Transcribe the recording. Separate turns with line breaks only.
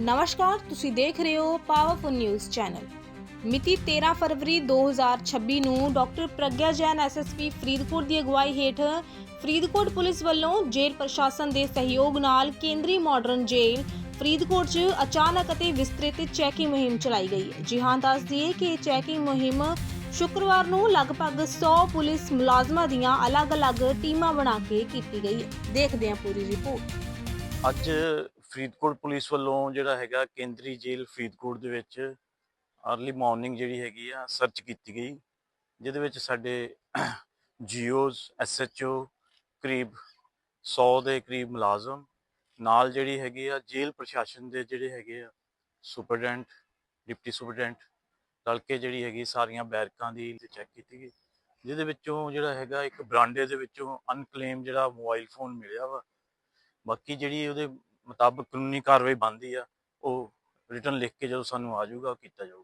ਨਮਸਕਾਰ, ਤੁਸੀਂ ਦੇਖ ਰਹੇ ਹੋ ਪਾਵਰਫੁਲ ਨਿਊਜ਼ ਚੈਨਲ ਮਿਤੀ 13 ਫਰਵਰੀ 2026 ਨੂੰ doctor Pragya Jain S S P Faridkot ਦੀ ਅਗਵਾਈ ਹੇਠ ਫਰੀਦਕੋਟ ਪੁਲਿਸ ਵੱਲੋਂ ਜੇਲ੍ਹ ਪ੍ਰਸ਼ਾਸਨ ਦੇ ਸਹਿਯੋਗ ਨਾਲ ਕੇਂਦਰੀ ਮਾਡਰਨ ਜੇਲ੍ਹ ਫਰੀਦਕੋਟ 'ਚ ਅਚਾਨਕ ਅਤੇ ਵਿਸਤ੍ਰਿਤ ਚੈਕਿੰਗ ਮੁਹਿੰਮ ਚਲਾਈ ਗਈ ਹੈ। ਜੀ ਹਾਂ, ਦੱਸ ਦਈਏ ਕਿ ਇਹ ਚੈਕਿੰਗ ਮੁਹਿੰਮ ਸ਼ੁੱਕਰਵਾਰ ਨੂੰ ਲਗਭਗ 100 ਪੁਲਿਸ ਮੁਲਾਜ਼ਮਾਂ ਦੀਆਂ ਅਲੱਗ-ਅਲੱਗ ਟੀਮਾਂ ਬਣਾ ਕੇ ਕੀਤੀ ਗਈ ਹੈ। ਦੇਖਦੇ ਹਾਂ ਪੂਰੀ ਰਿਪੋਰਟ।
ਅੱਜ ਫਰੀਦਕੋਟ ਪੁਲਿਸ ਵੱਲੋਂ ਜਿਹੜਾ ਹੈਗਾ ਕੇਂਦਰੀ ਜੇਲ੍ਹ ਫਰੀਦਕੋਟ ਦੇ ਵਿੱਚ ਅਰਲੀ ਮਾਰਨਿੰਗ ਜਿਹੜੀ ਹੈਗੀ ਆ ਸਰਚ ਕੀਤੀ ਗਈ, ਜਿਹਦੇ ਵਿੱਚ ਸਾਡੇ ਜੀਓਜ਼ ਐਸਐਚਓ ਕਰੀਬ 100 ਦੇ ਕਰੀਬ ਮੁਲਾਜ਼ਮ ਨਾਲ ਜਿਹੜੀ ਹੈਗੀ ਆ ਜੇਲ੍ਹ ਪ੍ਰਸ਼ਾਸਨ ਦੇ ਜਿਹੜੇ ਹੈਗੇ ਆ ਸੁਪਰਡੈਂਟ, ਡਿਪਟੀ ਸੁਪਰਡੈਂਟ ਰਲ ਕੇ ਜਿਹੜੀ ਹੈਗੀ ਸਾਰੀਆਂ ਬੈਰਕਾਂ ਦੀ ਚੈੱਕ ਕੀਤੀ ਗਈ, ਜਿਹਦੇ ਵਿੱਚੋਂ ਜਿਹੜਾ ਹੈਗਾ ਇੱਕ ਬਰਾਂਡੇ ਦੇ ਵਿੱਚੋਂ ਅਨਕਲੇਮ ਜਿਹੜਾ ਮੋਬਾਈਲ ਫੋਨ ਮਿਲਿਆ ਵਾ, ਬਾਕੀ ਜਿਹੜੀ ਉਹਦੇ ਮੁਤਾਬਕ ਕਾਨੂੰਨੀ ਕਾਰਵਾਈ ਬਣਦੀ ਆ, ਉਹ ਰਿਟਰਨ ਲਿਖ ਕੇ ਜਦੋਂ ਸਾਨੂੰ ਆ ਜਾਊਗਾ, ਉਹ ਕੀਤਾ ਜਾਊਗਾ।